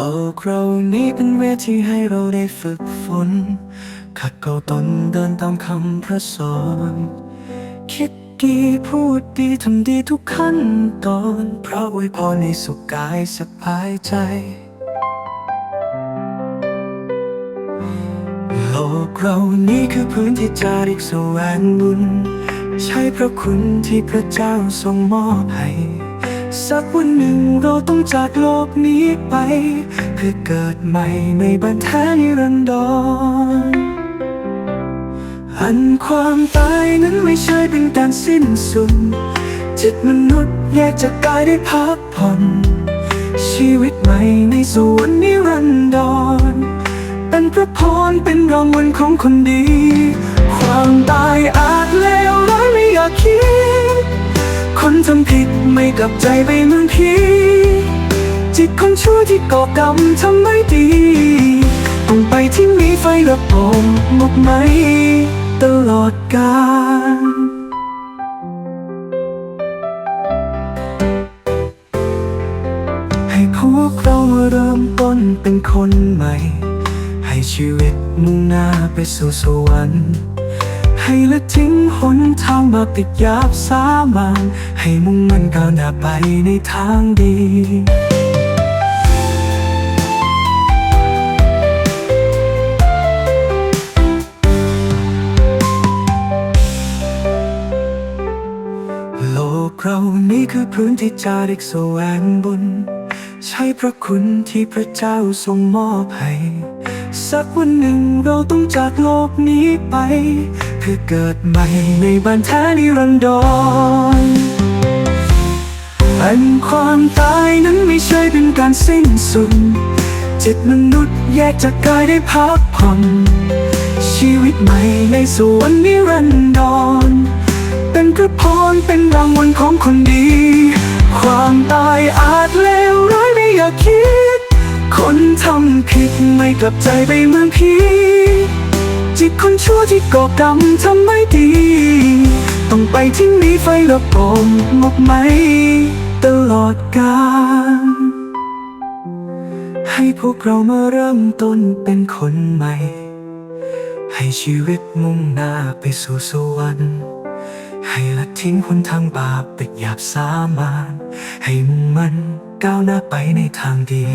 โลกเรานี้เป็นเวทีให้เราได้ฝึกฝน ขัดเกลาตนเดินตามคำพระสอน คิดดีพูดดีทำดีทุกขั้นตอนเพราะอวยพรในสุขกายสบายใจ โลกเรานี้คือพื้นที่จาริกแสวงบุญ ใช้พระคุณที่พระเจ้าทรงมอบให้ สักวันหนึ่งเราต้องจากโลกนี้ไป เพื่อเกิดใหม่ในบันทานิรันดรอันความตายนั้นไม่ใช่เป็นการสิ้นสุดจิตมนุษย์แยกจากกายได้พักผ่อน ชีวิตใหม่ในสวรรค์นิรันดรเป็นพระพรเป็นรางวัลของคนดี กับใจไปเมืองพีจิตคนชั่วที่ก่อกรรมทำไม่ดี ต้องไปที่มีไฟระบมหมกไหม ตลอดกาลให้พวกเรามาเริ่มต้นเป็นคนใหม่ ให้ชีวิตมุ่งหน้าไปสู่สวรรค์ให้ละทิ้งหน ทางมาติดยาบสามานให้มุ่งมั่นก้าวหน้าไปในทางดีโลกเรานี้คือพื้นที่จาริกแสวงบุญ ใช้พระคุณที่พระเจ้าทรงมอบให้ สักวันหนึ่งเราต้องจากโลกนี้ไป เพื่อเกิดใหม่ในบ้านแท้นิรันดรอันความตายนั้นไม่ใช่เป็นการสิ้นสุด จิตมนุษย์แยกจากกายได้พักผ่อนชีวิตใหม่ในสวรรค์นิรันดร เป็นพระพรเป็นรางวัลของคนดี ความตายอาจเลวร้ายไม่อยากคิด คนทำผิดไม่กลับใจไปเมืองพี ชั่วที่ก่อกรรมทำไม่ดี ต้องไปที่มีไฟระบมหมกไหม ตลอดกาลให้พวกเรามาเริ่มต้นเป็นคนใหม่ ให้ชีวิตมุ่งหน้าไปสู่สวรรค์ให้ละทิ้งหนทางบาปปิดหยาบสามานให้มุ่งมันก้าวหน้าไปในทางดี